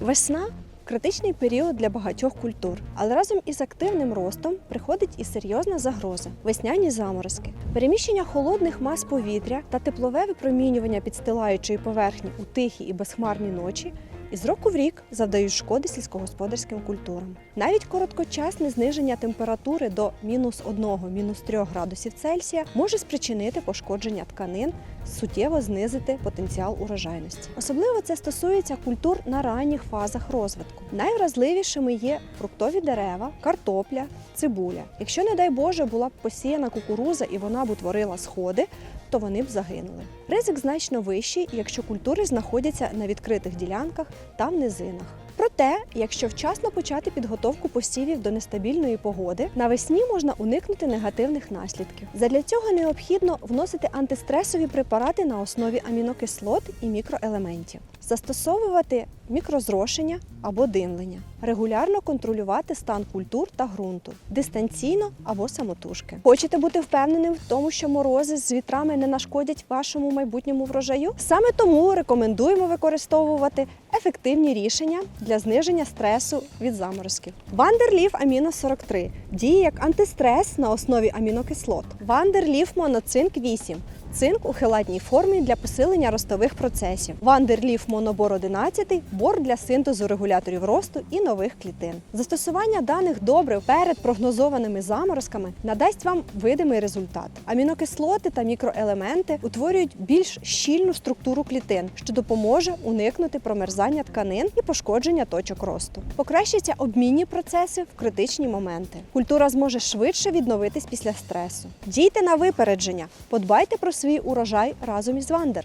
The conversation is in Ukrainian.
Весна критичний період для багатьох культур, але разом із активним ростом приходить і серйозна загроза весняні заморозки. Переміщення холодних мас повітря та теплове випромінювання підстилаючої поверхні у тихі і безхмарні ночі. Із року в рік завдають шкоди сільськогосподарським культурам. Навіть короткочасне зниження температури до мінус 1 мінус 3 градусів Цельсія може спричинити пошкодження тканин, суттєво знизити потенціал урожайності. Особливо це стосується культур на ранніх фазах розвитку. Найвразливішими є фруктові дерева, картопля, цибуля. Якщо, не дай Боже, була б посіяна кукуруза і вона б утворила сходи, то вони б загинули. Ризик значно вищий, якщо культури знаходяться на відкритих ділянках та в низинах. Проте, якщо вчасно почати підготовку посівів до нестабільної погоди, навесні можна уникнути негативних наслідків. Задля цього необхідно вносити антистресові препарати на основі амінокислот і мікроелементів, застосовувати мікрозрошення або димлення, регулярно контролювати стан культур та ґрунту, дистанційно або самотужки. Хочете бути впевненим в тому, що морози з вітрами не нашкодять вашому майбутньому врожаю? Саме тому рекомендуємо використовувати ефективні рішення для зниження стресу від заморозків. Вандерліф Аміно 43 діє як антистрес на основі амінокислот. Вандерліф Моноцинк 8 Цинк у хелатній формі для посилення ростових процесів. Вандерліф Монобор 11 бор для синтезу регуляторів росту і нових клітин. Застосування даних добрив перед прогнозованими заморозками надасть вам видимий результат. Амінокислоти та мікроелементи утворюють більш щільну структуру клітин, що допоможе уникнути промерзання тканин і пошкодження точок росту. Покращаться обмінні процеси в критичні моменти. Культура зможе швидше відновитись після стресу. Дійте на випередження, подбайте про свій урожай разом із Вандер.